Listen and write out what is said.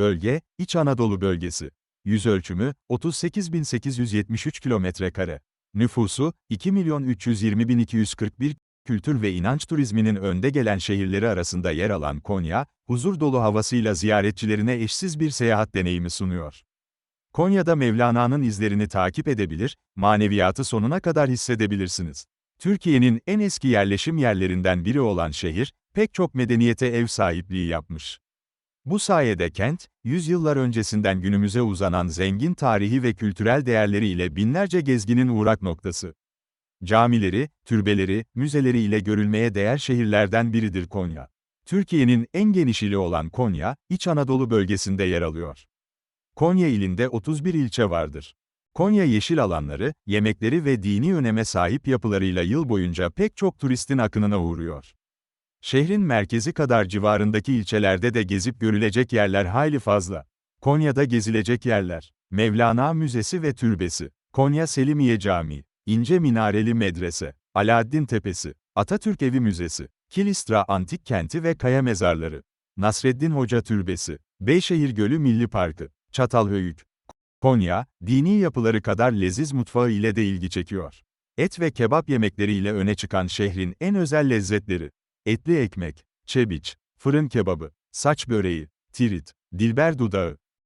Bölge, İç Anadolu bölgesi. Yüzölçümü, 38.873 kilometre kare. Nüfusu, 2.320.241, kültür ve inanç turizminin önde gelen şehirleri arasında yer alan Konya, huzur dolu havasıyla ziyaretçilerine eşsiz bir seyahat deneyimi sunuyor. Konya'da Mevlana'nın izlerini takip edebilir, maneviyatı sonuna kadar hissedebilirsiniz. Türkiye'nin en eski yerleşim yerlerinden biri olan şehir, pek çok medeniyete ev sahipliği yapmış. Bu sayede kent, yüzyıllar öncesinden günümüze uzanan zengin tarihi ve kültürel değerleriyle binlerce gezginin uğrak noktası. Camileri, türbeleri, müzeleri ile görülmeye değer şehirlerden biridir Konya. Türkiye'nin en geniş ili olan Konya, İç Anadolu bölgesinde yer alıyor. Konya ilinde 31 ilçe vardır. Konya yeşil alanları, yemekleri ve dini öneme sahip yapılarıyla yıl boyunca pek çok turistin akınına uğruyor. Şehrin merkezi kadar civarındaki ilçelerde de gezip görülecek yerler hayli fazla. Konya'da gezilecek yerler, Mevlana Müzesi ve Türbesi, Konya Selimiye Camii, İnce Minareli Medrese, Alaaddin Tepesi, Atatürk Evi Müzesi, Kilistra Antik Kenti ve Kaya Mezarları, Nasreddin Hoca Türbesi, Beyşehir Gölü Milli Parkı, Çatalhöyük. Konya, dini yapıları kadar leziz mutfağı ile de ilgi çekiyor. Et ve kebap yemekleriyle öne çıkan şehrin en özel lezzetleri. Etli ekmek, çebiç, fırın kebabı, saç böreği, tirit, dilber dudağı,